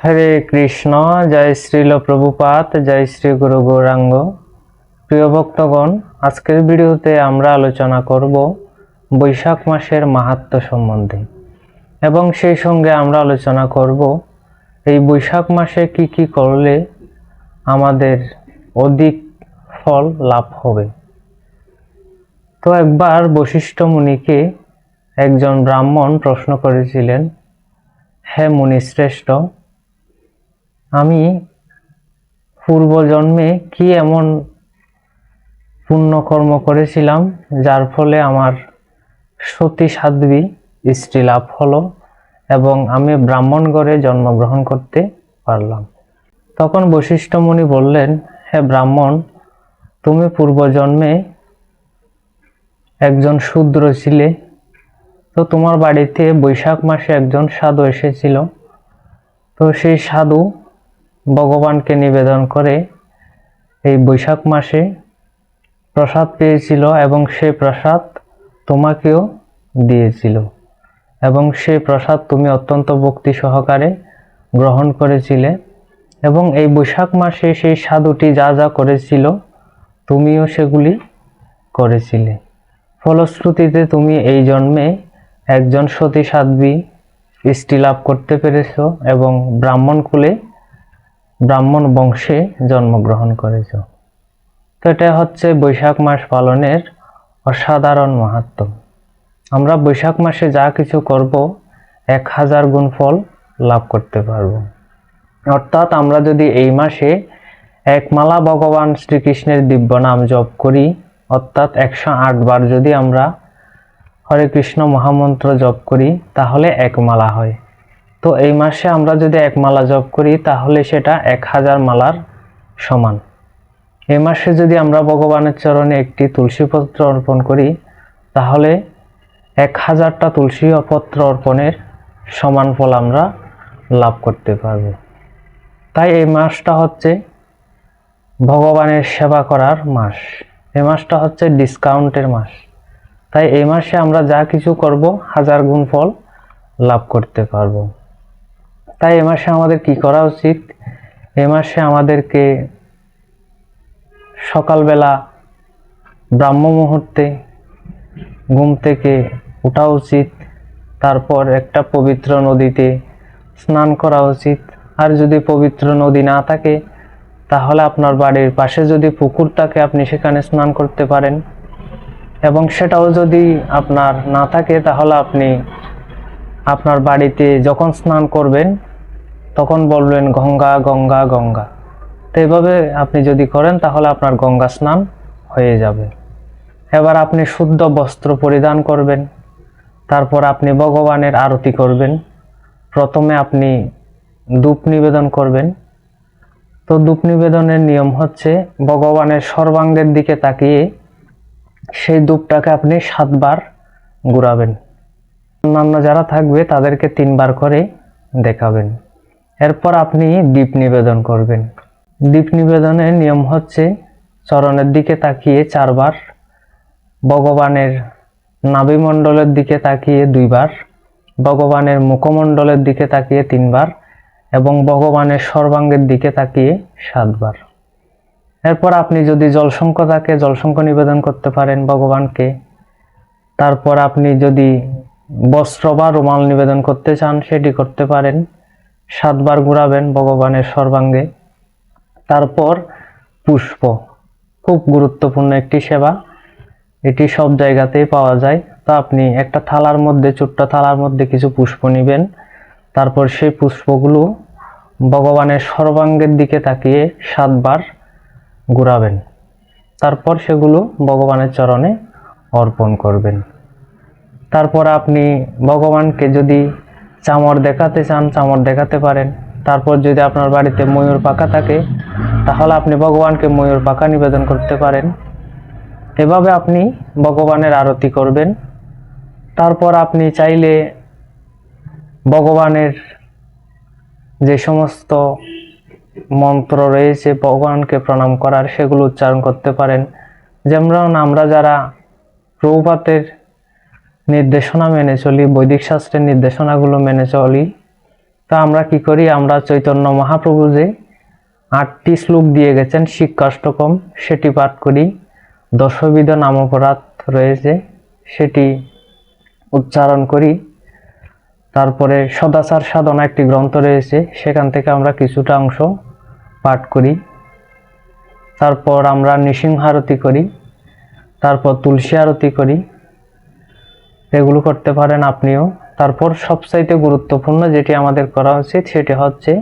হরে কৃষ্ণ, জয় শ্রীল প্রভুপাত, জয় শ্রী গুরু গৌরাঙ্গ। প্রিয় ভক্তগণ, আজকের ভিডিওতে আমরা আলোচনা করব বৈশাখ মাসের মাহাত্ম্য সম্বন্ধে এবং সেই সঙ্গে আমরা আলোচনা করব এই বৈশাখ মাসে কি কি করলে আমাদের অধিক ফল লাভ হবে। তো একবার বশিষ্ঠ মুনিকে একজন ব্রাহ্মণ প্রশ্ন করেছিলেন, হে মুনি শ্রেষ্ঠ আমি পূর্বজন্মে কি এমন পুণ্যকর্ম করেছিলাম, যার ফলে আমার সতী সাধ্বী স্ত্রী লাভ হলো এবং আমি ব্রাহ্মণ ঘরে জন্মগ্রহণ করতে পারলাম। তখন বশিষ্ঠ মুনি বললেন, হে ব্রাহ্মণ, তুমি পূর্বজন্মে একজন শূদ্র ছিলে, তো তোমার বাড়িতে বৈশাখ মাসে একজন সাধু এসেছিল। তো সেই সাধু ভগবানকে নিবেদন করে এই বৈশাখ মাসে প্রসাদ পেয়েছিল এবং সেই প্রসাদ তোমাকেও দিয়েছিল। এবং সেই প্রসাদ তুমি অত্যন্ত ভক্তি সহকারে গ্রহণ করেছিলে। এবং এই বৈশাখ মাসে সেই সাধুটি যা যা করেছিল, তুমিও সেগুলি করেছিলে। ফলশ্রুতিতে তুমি এই জন্মে একজন সতী সাধ্বী স্ত্রী লাভ করতে পেরেছ এবং ব্রাহ্মণ কুলে ব্রাহ্মণ বংশে জন্মগ্রহণ করেছ। তো এটা হচ্ছে বৈশাখ মাস পালনের অসাধারণ মাহাত্ম। আমরা বৈশাখ মাসে যা কিছু করব, এক হাজার গুণ ফল লাভ করতে পারব। অর্থাৎ আমরা যদি এই মাসে এক মালা ভগবান শ্রীকৃষ্ণের দিব্য নাম জপ করি, অর্থাৎ একশো আট বার যদি আমরা হরে কৃষ্ণ মহামন্ত্র জপ করি, তাহলে এক মালা হয়। তো এই মাসে আমরা যদি এক মালা জপ করি, তাহলে সেটা এক হাজার মালার সমান। এই মাসে যদি আমরা ভগবানের চরণে একটি তুলসী পত্র অর্পণ করি, তাহলে এক হাজারটা তুলসী পত্র অর্পণের সমান ফল আমরা লাভ করতে পারব। তাই এই মাসটা হচ্ছে ভগবানের সেবা করার মাস। এই মাসটা হচ্ছে ডিসকাউন্টের মাস। তাই এই মাসে আমরা যা কিছু করব, হাজার গুণ ফল লাভ করতে পারব। তাই এ মাসে আমাদের কি করা উচিত? এ মাসে আমাদেরকে সকালবেলা ব্রাহ্ম মুহূর্তে ঘুম থেকে ওঠা উচিত, তারপর একটা পবিত্র নদীতে স্নান করা উচিত। আর যদি পবিত্র নদী না থাকে, তাহলে আপনার বাড়ির পাশে যদি পুকুর থাকে আপনি সেখানে স্নান করতে পারেন। এবং সেটাও যদি আপনার না থাকে, তাহলে আপনি আপনার বাড়িতে যখন স্নান করবেন তখন বলবেন গঙ্গা গঙ্গা গঙ্গা। তো এভাবে আপনি যদি করেন, তাহলে আপনার গঙ্গা স্নান হয়ে যাবে। এবার আপনি শুদ্ধ বস্ত্র পরিধান করবেন, তারপর আপনি ভগবানের আরতি করবেন, প্রথমে আপনি ধূপ নিবেদন করবেন। তো ধূপ নিবেদনের নিয়ম হচ্ছে, ভগবানের সর্বাঙ্গের দিকে তাকিয়ে সেই ধূপটাকে আপনি সাতবার ঘুরাবেন। অন্যান্য যারা থাকবে, তাদেরকে তিনবার করে দেখাবেন। এরপর আপনি দীপ নিবেদন করবেন। দীপ নিবেদনের নিয়ম হচ্ছে, চরণের দিকে তাকিয়ে চারবার, ভগবানের নাভিমণ্ডলের দিকে তাকিয়ে দুইবার, ভগবানের মুখমণ্ডলের দিকে তাকিয়ে তিনবার, এবং ভগবানের সর্বাঙ্গের দিকে তাকিয়ে সাতবার। এরপর আপনি যদি জলসংখ থাকে জলসংখ নিবেদন করতে পারেন ভগবানকে, তারপর আপনি যদি বস্ত্র বা রুমাল নিবেদন করতে চান, সেটি করতে পারেন। সাতবার ঘুরাবেন ভগবানের সর্বাঙ্গে। তারপর পুষ্প, খুব গুরুত্বপূর্ণ একটি সেবা। এটি সব জায়গাতেই পাওয়া যায়। তা আপনি একটা থালার মধ্যে, ছোট্ট থালার মধ্যে কিছু পুষ্প নেবেন। তারপর সেই পুষ্পগুলো ভগবানের সর্বাঙ্গের দিকে তাকিয়ে সাতবার ঘুরাবেন। তারপর সেগুলো ভগবানের চরণে অর্পণ করবেন। তারপর আপনি ভগবানকে যদি চামর দেখাতে চান, চামর দেখাতে পারেন। তারপর যদি আপনার বাড়িতে ময়ূর পাখা থাকে, তাহলে আপনি ভগবানকে ময়ূর পাখা নিবেদন করতে পারেন। এভাবে আপনি ভগবানের আরতি করবেন। তারপর আপনি চাইলে ভগবানের যে সমস্ত মন্ত্র রয়েছে, ভগবানকে প্রণাম করার, সেগুলো উচ্চারণ করতে পারেন। যেমন আমরা যারা প্রভুপাতের নির্দেশনা মেনে চলি, বৈদিক শাস্ত্রের নির্দেশনাগুলো মেনে চলি। তো আমরা কি করি? আমরা চৈতন্য মহাপ্রভু যে আটটি শ্লোক দিয়ে গেছেন, শিক্ষাষ্টকম, সেটি পাঠ করি। দশবিধ নাম অপরাধ রয়েছে, সেটি উচ্চারণ করি। তারপরে সদাচার সাধনা একটি গ্রন্থ রয়েছে, সেখান থেকে আমরা কিছুটা অংশ পাঠ করি। তারপর আমরা নৃসিংহ আরতি করি। তারপর তুলসী আরতি করি। এগুলো করতে পারেন আপনিও। তারপর সবচাইতে গুরুত্বপূর্ণ যেটি আমাদের করা উচিত, সেটি হচ্ছে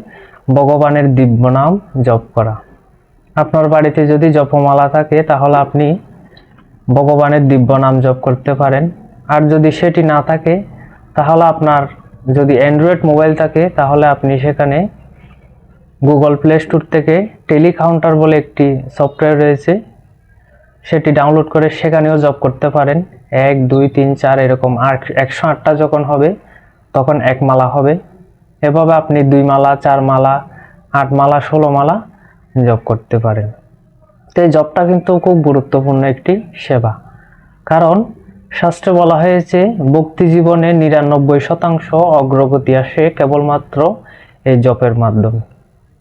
ভগবানের দিব্য নাম জপ করা। আপনার বাড়িতে যদি জপমালা থাকে, তাহলে আপনি ভগবানের দিব্য নাম জপ করতে পারেন। আর যদি সেটি না থাকে, তাহলে আপনার যদি অ্যান্ড্রয়েড মোবাইল থাকে, তাহলে আপনি সেখানে গুগল প্লে স্টোর থেকে টেলি কাউন্টার বলে একটি সফটওয়্যার রয়েছে, সেটি ডাউনলোড করে সেখানেও জব করতে পারেন। এক, দুই, তিন, চার এরকম। আট একশো আটটা যখন হবে, তখন এক মালা হবে। এভাবে আপনি দুই মালা, চার মালা, আট মালা, ষোলো মালা জব করতে পারেন। তো এই জবটা কিন্তু খুব গুরুত্বপূর্ণ একটি সেবা। কারণ শাস্ত্রে বলা হয়েছে, ভক্তি জীবনে নিরানব্বই শতাংশ অগ্রগতি আসে কেবলমাত্র এই জপের মাধ্যমে।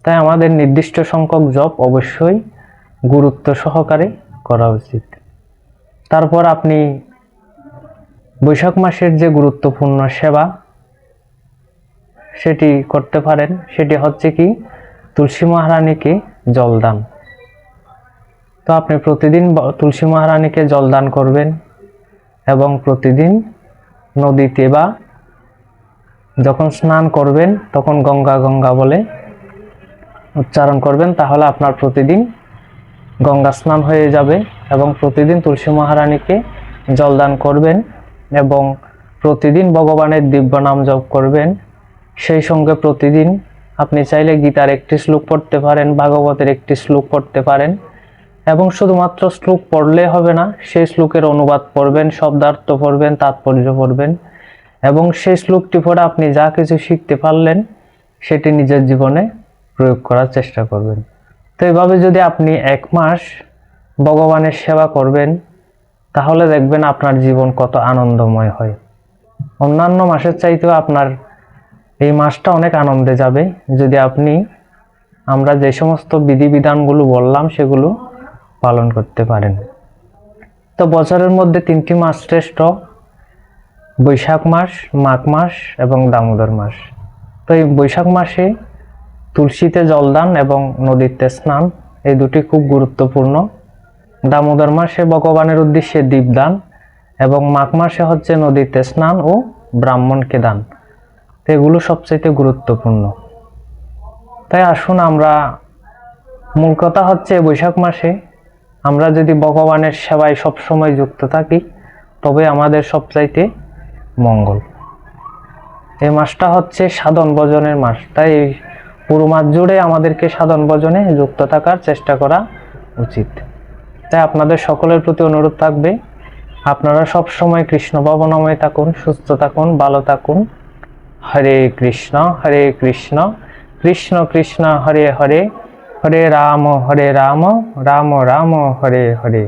তাই আমাদের নির্দিষ্ট সংখ্যক জব অবশ্যই গুরুত্ব সহকারে করা উচিত। তারপর আপনি বৈশাখ মাসের যে গুরুত্বপূর্ণ সেবা, সেটি করতে পারেন। সেটি হচ্ছে কি? তুলসী মহারানীকে জলদান। তো আপনি প্রতিদিন তুলসী মহারানীকে জলদান করবেন এবং প্রতিদিন নদীতে বা যখন স্নান করবেন, তখন গঙ্গা গঙ্গা বলে উচ্চারণ করবেন, তাহলে আপনার প্রতিদিন গঙ্গা স্নান হয়ে যাবে এবং প্রতিদিন তুলসী মহারানীকে জলদান করবেন। এবং প্রতিদিন ভগবানের দিব্য নাম জপ করবেন। সেই সঙ্গে প্রতিদিন আপনি চাইলে গীতার একটি শ্লোক পড়তে পারেন, ভাগবতের একটি শ্লোক পড়তে পারেন এবং শুধুমাত্র শ্লোক পড়লে হবে না, সেই শ্লোকের অনুবাদ পড়বেন, শব্দার্থ পড়বেন, তাৎপর্য পড়বেন এবং সেই শ্লোকটি পড়ে আপনি যা কিছু শিখতে পারলেন, সেটি নিজের জীবনে প্রয়োগ করার চেষ্টা করবেন। তো এভাবে যদি আপনি এক মাস ভগবানের সেবা করবেন তাহলে দেখবেন আপনার জীবন কত আনন্দময় হয়। অন্যান্য মাসের চাইতেও আপনার এই মাসটা অনেক আনন্দে যাবে। যদি আপনি, আমরা যে সমস্ত বিধিবিধানগুলো বললাম, সেগুলো পালন করতে পারেন। তো বছরের মধ্যে তিনটি মাস শ্রেষ্ঠ, বৈশাখ মাস, মাঘ মাস এবং দামোদর মাস। তো এই বৈশাখ মাসে তুলসীতে জলদান এবং নদীতে স্নান, এই দুটি খুব গুরুত্বপূর্ণ। দামোদর মাসে ভগবানের উদ্দেশ্যে দীপদান এবং মাঘ মাসে হচ্ছে নদীতে স্নান ও ব্রাহ্মণকে দান। তো এগুলো সবচাইতে গুরুত্বপূর্ণ। তাই আসুন আমরা, মূল কথা হচ্ছে বৈশাখ মাসে আমরা যদি ভগবানের সেবায় সবসময় যুক্ত থাকি, তবে আমাদের সবচাইতে মঙ্গল। এই মাসটা হচ্ছে সাধন ভজনের মাস। তাই পুরো মাস জুড়ে আমাদেরকে সাধন ভজনে যুক্ত থাকার চেষ্টা করা উচিত। তাই আপনাদের সকলের প্রতি অনুরোধ থাকবে, আপনারা সব সময় কৃষ্ণ ভাবনাময় থাকুন, সুস্থ থাকুন, ভালো থাকুন। হরে কৃষ্ণ হরে কৃষ্ণ কৃষ্ণ কৃষ্ণ, হরে হরে হরে রাম হরে রাম রাম রাম, হরে হরে।